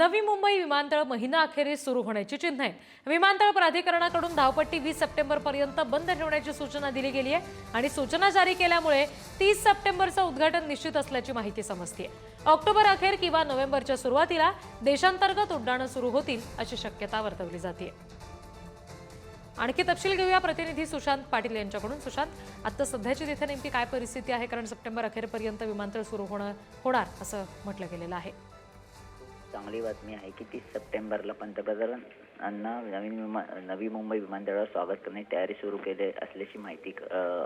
नवी मुंबई विमानतळ महिना अखेरीस सुरू होण्याची चिन्ह आहे विमानतळ प्राधिकरणाकडून धावपट्टी वीस सप्टेंबर पर्यंत बंद ठेवण्याची सूचना दिली गेली आहे आणि सूचना जारी केल्यामुळे तीस सप्टेंबरचं उद्घाटन निश्चित असल्याची माहिती समजते ऑक्टोबर अखेर किंवा नोव्हेंबरच्या सुरुवातीला देशांतर्गत उड्डाणं सुरू होतील अशी शक्यता वर्तवली जाते आणखी तपशील घेऊया प्रतिनिधी सुशांत पाटील यांच्याकडून. सुशांत आता सध्याची तिथे नेमकी काय परिस्थिती आहे? कारण सप्टेंबर अखेरपर्यंत विमानतळ सुरू होणं होणार असं म्हटलं गेलेलं आहे. चांगली बातमी आहे की तीस सप्टेंबरला पंतप्रधान पंतप्रधानांना नवीन विमा नवी मुंबई विमानतळावर स्वागत करण्याची तयारी सुरू केली असल्याची माहिती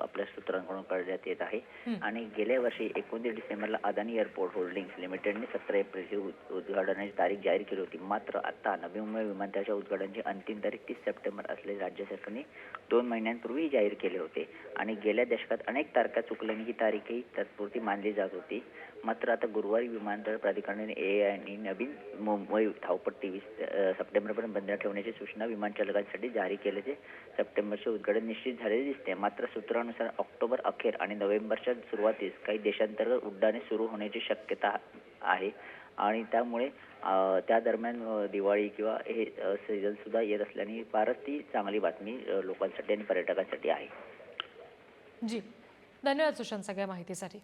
आपल्या सूत्रांकडून कळण्यात येत आहे. आणि गेल्या वर्षी एकोणतीस डिसेंबरला अदानी एअरपोर्ट होल्डिंग्स लिमिटेडने सतरा एप्रिलची उद- उद्घाटनाची तारीख जाहीर केली होती. मात्र आता नवी मुंबई विमानतळाच्या उद्घाटनाची अंतिम तारीख तीस सप्टेंबर असल्याचे राज्य सरकारने दोन महिन्यांपूर्वी जाहीर केले होते. आणि गेल्या दशकात अनेक तारखा चुकल्याने ही तारीखही तात्पुरती मानली जात होती. मात्र आता गुरुवारी विमानतळ प्राधिकरणाने ए आणि नवीन मुंबई धावपट्टी वीस सप्टेंबरपर्यंत बंद ठेवण्याची सूचना विमानचालकांसाठी जारी केल्याचे सप्टेंबरचे उद्घाटन निश्चित झालेले दिसते. मात्र सूत्रानुसार ऑक्टोबर अखेर आणि नोव्हेंबरच्या सुरुवातीस काही देशांतर्गत उड्डाणे सुरू होण्याची शक्यता आहे आणि त्यामुळे त्या दरम्यान दिवाळी किंवा हे सीझन सुद्धा येत असल्याने फारच ती चांगली बातमी लोकांसाठी आणि पर्यटकांसाठी आहे. जी. धन्यवाद सुशांत सगळ्या माहितीसाठी.